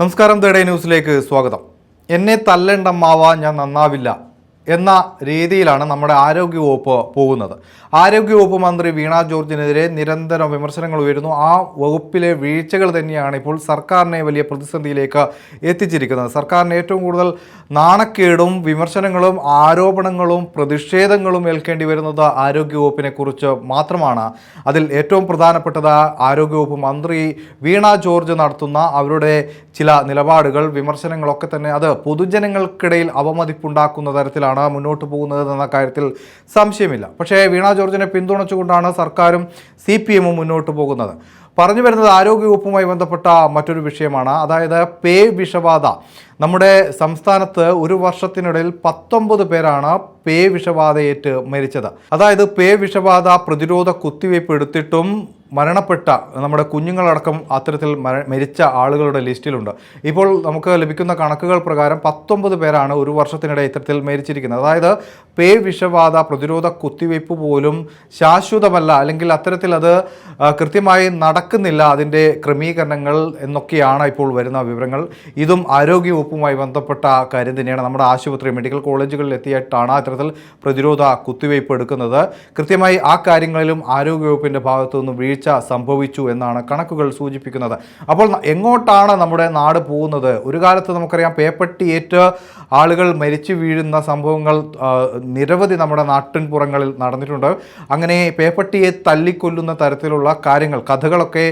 നമസ്കാരം തേടേ ന്യൂസിലേക്ക് സ്വാഗതം. എന്നെ തല്ലേണ്ട മാവ ഞാൻ നന്നാവില്ല. എന്ന രീതിയിലാണ് നമ്മുടെ ആരോഗ്യവകുപ്പ് പോകുന്നത്. ആരോഗ്യവകുപ്പ് മന്ത്രി വീണ ജോർജിനെതിരെ നിരന്തരം വിമർശനങ്ങൾ ഉയരുന്നു. ആ വകുപ്പിലെ വീഴ്ചകൾ തന്നെയാണ് ഇപ്പോൾ സർക്കാരിനെ വലിയ പ്രതിസന്ധിയിലേക്ക് എത്തിച്ചിരിക്കുന്നത്. സർക്കാരിന് ഏറ്റവും കൂടുതൽ നാണക്കേടും വിമർശനങ്ങളും ആരോപണങ്ങളും പ്രതിഷേധങ്ങളും ഏൽക്കേണ്ടി വരുന്നത് ആരോഗ്യവകുപ്പിനെ കുറിച്ച് മാത്രമാണ്. അതിൽ ഏറ്റവും പ്രധാനപ്പെട്ടത് ആരോഗ്യവകുപ്പ് മന്ത്രി വീണ ജോർജ് നടത്തുന്ന അവരുടെ ചില നിലപാടുകൾ വിമർശനങ്ങളൊക്കെ തന്നെ അത് പൊതുജനങ്ങൾക്കിടയിൽ അവമതിപ്പുണ്ടാക്കുന്ന തരത്തിലാണ് മുന്നോട്ട് പോകുന്നത് എന്ന കാര്യത്തിൽ സംശയമില്ല. പക്ഷേ വീണ ജോർജിനെ പിന്തുണച്ചുകൊണ്ടാണ് സർക്കാരും സി പി എമ്മും മുന്നോട്ട് പോകുന്നത്. പറഞ്ഞു വരുന്നത് ആരോഗ്യവകുപ്പുമായി ബന്ധപ്പെട്ട മറ്റൊരു വിഷയമാണ്. അതായത് പേ വിഷബാധ. നമ്മുടെ സംസ്ഥാനത്ത് ഒരു വർഷത്തിനിടയിൽ പത്തൊമ്പത് പേരാണ് പേ വിഷബാധയേറ്റ് മരിച്ചത്. അതായത് പേ വിഷബാധ പ്രതിരോധ കുത്തിവയ്പ് എടുത്തിട്ടും മരണപ്പെട്ട നമ്മുടെ കുഞ്ഞുങ്ങളടക്കം അത്തരത്തിൽ മര മരിച്ച ആളുകളുടെ ലിസ്റ്റിലുണ്ട്. ഇപ്പോൾ നമുക്ക് ലഭിക്കുന്ന കണക്കുകൾ പ്രകാരം പത്തൊമ്പത് പേരാണ് ഒരു വർഷത്തിനിടെ ഇത്തരത്തിൽ മരിച്ചിരിക്കുന്നത്. അതായത് പേ വിഷബാധ പ്രതിരോധ കുത്തിവയ്പ് പോലും ശാശ്വതമല്ല അല്ലെങ്കിൽ അത്തരത്തിൽ അത് കൃത്യമായി നടക്കുന്നില്ല അതിന്റെ ക്രമീകരണങ്ങൾ എന്നൊക്കെയാണ് ഇപ്പോൾ വരുന്ന വിവരങ്ങൾ. ഇതും ആരോഗ്യവകുപ്പുമായി ബന്ധപ്പെട്ട കാര്യം തന്നെയാണ്. നമ്മുടെ ആശുപത്രി മെഡിക്കൽ കോളേജുകളിൽ എത്തിയിട്ടാണ് അത്തരത്തിൽ പ്രതിരോധ കുത്തിവയ്പ് എടുക്കുന്നത്. കൃത്യമായി ആ കാര്യങ്ങളിലും ആരോഗ്യവകുപ്പിന്റെ ഭാഗത്തു നിന്ന് വീഴ്ച സംഭവിച്ചു എന്നാണ് കണക്കുകൾ സൂചിപ്പിക്കുന്നത്. അപ്പോൾ എങ്ങോട്ടാണ് നമ്മുടെ നാട് പോകുന്നത്? ഒരു കാലത്ത് നമുക്കറിയാം പേപ്പട്ടിയേറ്റ് ആളുകൾ മരിച്ചു വീഴുന്ന സംഭവങ്ങൾ നിരവധി നമ്മുടെ നാട്ടിൻപുറങ്ങളിൽ നടന്നിട്ടുണ്ട്. അങ്ങനെ പേപ്പട്ടിയെ തല്ലിക്കൊല്ലുന്ന തരത്തിലുള്ള കാര്യങ്ങൾ കഥകളൊക്കെ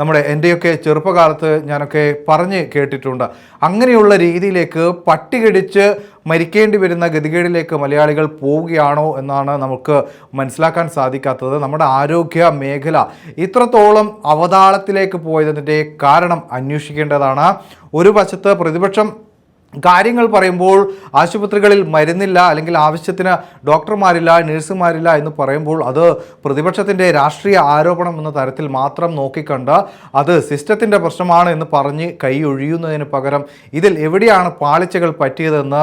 നമ്മുടെ എന്റെയൊക്കെ ചെറുപ്പകാലത്ത് ഞാനൊക്കെ പറഞ്ഞ് കേട്ടിട്ടുണ്ട്. അങ്ങനെയുള്ള രീതിയിലേക്ക് പട്ടികടിച്ച് മരിക്കേണ്ടി വരുന്ന ഗതികേടിലേക്ക് മലയാളികൾ പോവുകയാണോ എന്നാണ് നമുക്ക് മനസ്സിലാക്കാൻ സാധിക്കാത്തത്. നമ്മുടെ ആരോഗ്യ മേഖല ഇത്രത്തോളം അവതാളത്തിലേക്ക് പോയതിന്റെ കാരണം അന്വേഷിക്കേണ്ടതാണ്. ഒരു വശത്ത് പ്രതിപക്ഷം കാര്യങ്ങൾ പറയുമ്പോൾ ആശുപത്രികളിൽ മരുന്നില്ല അല്ലെങ്കിൽ ആവശ്യത്തിന് ഡോക്ടർമാരില്ല നഴ്സുമാരില്ല എന്ന് പറയുമ്പോൾ അത് പ്രതിപക്ഷത്തിന്റെ രാഷ്ട്രീയ ആരോപണം എന്ന തരത്തിൽ മാത്രം നോക്കിക്കണ്ട്. അത് സിസ്റ്റത്തിന്റെ പ്രശ്നമാണ് എന്ന് പറഞ്ഞ് കൈ ഒഴിയുന്നതിന് പകരം ഇതിൽ എവിടെയാണ് പാളിച്ചകൾ പറ്റിയതെന്ന്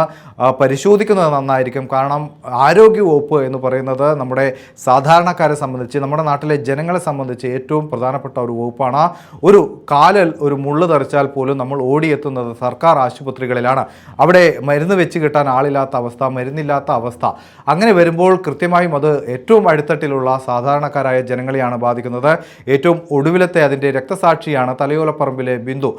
പരിശോധിക്കുന്നത് നന്നായിരിക്കും. കാരണം ആരോഗ്യവകുപ്പ് എന്ന് പറയുന്നത് നമ്മുടെ സാധാരണക്കാരെ സംബന്ധിച്ച് നമ്മുടെ നാട്ടിലെ ജനങ്ങളെ സംബന്ധിച്ച് ഏറ്റവും പ്രധാനപ്പെട്ട ഒരു വകുപ്പാണ്. ഒരു കാലൽ ഒരു മുള്ളു തെറിച്ചാൽ പോലും നമ്മൾ ഓടിയെത്തുന്നത് സർക്കാർ ആശുപത്രികളിലാണ്. അവിടെ മരുന്ന് വെച്ച് കിട്ടാൻ ആളില്ലാത്ത അവസ്ഥ മരുന്നില്ലാത്ത അവസ്ഥ. അങ്ങനെ വരുമ്പോൾ കൃത്യമായും അത് ഏറ്റവും അടിത്തട്ടിലുള്ള സാധാരണക്കാരായ ജനങ്ങളെയാണ് ബാധിക്കുന്നത്. ഏറ്റവും ഒടുവിലത്തെ അതിന്റെ രക്തസാക്ഷിയാണ് തലയോലപ്പറമ്പിലെ ബിന്ദു.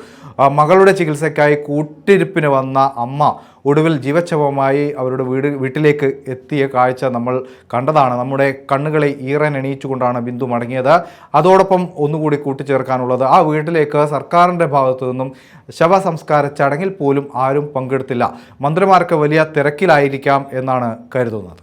മകളുടെ ചികിത്സയ്ക്കായി കൂട്ടിരിപ്പിന് വന്ന അമ്മ ഒടുവിൽ ജീവച്ഛവമായി അവരുടെ വീട് വീട്ടിലേക്ക് എത്തിയ കാഴ്ച നമ്മൾ കണ്ടതാണ്. നമ്മുടെ കണ്ണുകളെ ഈറൻ എണീച്ചുകൊണ്ടാണ് ബിന്ദു മടങ്ങിയത്. അതോടൊപ്പം ഒന്നുകൂടി കൂട്ടിച്ചേർക്കാനുള്ളത് ആ വീട്ടിലേക്ക് സർക്കാരിന്റെ ഭാഗത്തു നിന്നും ശവസംസ്കാര ചടങ്ങിൽ പോലും ആരും പങ്കെടുത്തില്ല. മന്ത്രിമാർക്ക് വലിയ തിരക്കിലായിരിക്കാം എന്നാണ് കരുതുന്നത്.